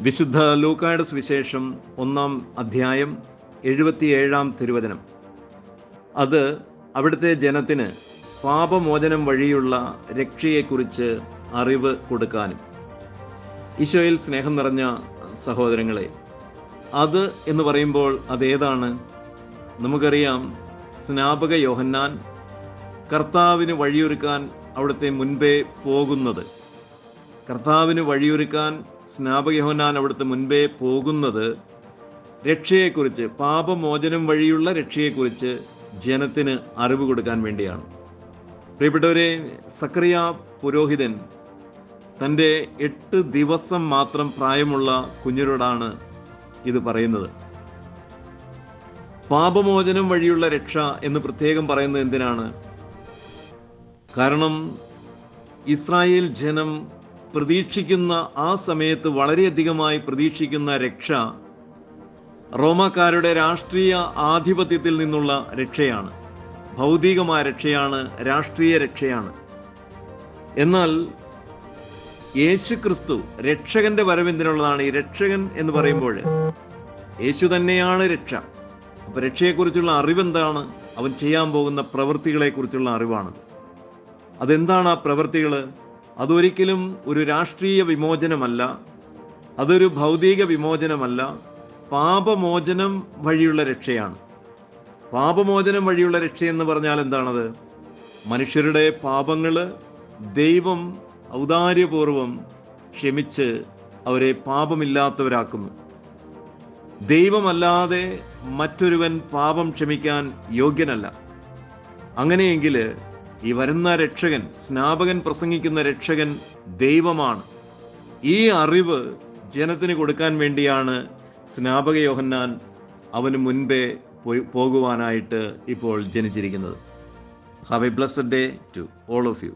വിശുദ്ധ ലൂക്കായുടെ സുവിശേഷം ഒന്നാം അധ്യായം എഴുപത്തിയേഴാം തിരുവചനം. അത് അവിടുത്തെ ജനത്തിന് പാപമോചനം വഴിയുള്ള രക്ഷയെക്കുറിച്ച് അറിവ് കൊടുക്കാനും. ഈശോയിൽ സ്നേഹം നിറഞ്ഞ സഹോദരങ്ങളെ അത് എന്ന് പറയുമ്പോൾ അതേതാണ്? നമുക്കറിയാം സ്നാപക യോഹന്നാൻ കർത്താവിന് വഴിയൊരുക്കാൻ അവിടുത്തെ മുൻപേ പോകുന്നത്. കർത്താവിന് വഴിയൊരുക്കാൻ സ്നാപകയോഹനാൻ അവിടുത്തെ മുൻപേ പോകുന്നത് രക്ഷയെക്കുറിച്ച് പാപമോചനം വഴിയുള്ള രക്ഷയെക്കുറിച്ച് ജനത്തിന് അറിവ് കൊടുക്കാൻ വേണ്ടിയാണ്. പ്രിയപ്പെട്ടവരെ സക്രിയ പുരോഹിതൻ തന്റെ എട്ട് ദിവസം മാത്രം പ്രായമുള്ള കുഞ്ഞിനോടാണ് ഇത് പറയുന്നത്. പാപമോചനം വഴിയുള്ള രക്ഷ എന്ന് പ്രത്യേകം പറയുന്നത് എന്തിനാണ്? കാരണം ഇസ്രായേൽ ജനം പ്രതീക്ഷിക്കുന്ന ആ സമയത്ത് വളരെയധികമായി പ്രതീക്ഷിക്കുന്ന രക്ഷ റോമാക്കാരുടെ രാഷ്ട്രീയ ആധിപത്യത്തിൽ നിന്നുള്ള രക്ഷയാണ്. ഭൗതികമായ രക്ഷയാണ് രാഷ്ട്രീയ രക്ഷയാണ്. എന്നാൽ യേശു ക്രിസ്തു രക്ഷകന്റെ വരവെന്തിനുള്ളതാണ് ഈ രക്ഷകൻ എന്ന് പറയുമ്പോൾ യേശു തന്നെയാണ് രക്ഷ. അപ്പൊ രക്ഷയെക്കുറിച്ചുള്ള അറിവെന്താണ്? അവൻ ചെയ്യാൻ പോകുന്ന പ്രവൃത്തികളെക്കുറിച്ചുള്ള അറിവാണ്. അതെന്താണ് ആ പ്രവൃത്തികൾ അതൊരിക്കലും ഒരു രാഷ്ട്രീയ വിമോചനമല്ല അതൊരു ഭൗതിക വിമോചനമല്ല പാപമോചനം വഴിയുള്ള രക്ഷയാണ്. പാപമോചനം വഴിയുള്ള രക്ഷ എന്ന് പറഞ്ഞാൽ എന്താണത്? മനുഷ്യരുടെ പാപങ്ങൾ ദൈവം ഔദാര്യപൂർവം ക്ഷമിച്ച് അവരെ പാപമില്ലാത്തവരാക്കുന്നു. ദൈവമല്ലാതെ മറ്റൊരുവൻ പാപം ക്ഷമിക്കാൻ യോഗ്യനല്ല. അങ്ങനെയെങ്കിൽ ഈ വരുന്ന രക്ഷകൻ സ്നാപകൻ പ്രസംഗിക്കുന്ന രക്ഷകൻ ദൈവമാണ്. ഈ അറിവ് ജനത്തിന് കൊടുക്കാൻ വേണ്ടിയാണ് സ്നാപക യോഹന്നാൻ അവന് മുൻപേ പോകുവാനായിട്ട് ഇപ്പോൾ ജനിച്ചിരിക്കുന്നത്. Have a blessed day to all of you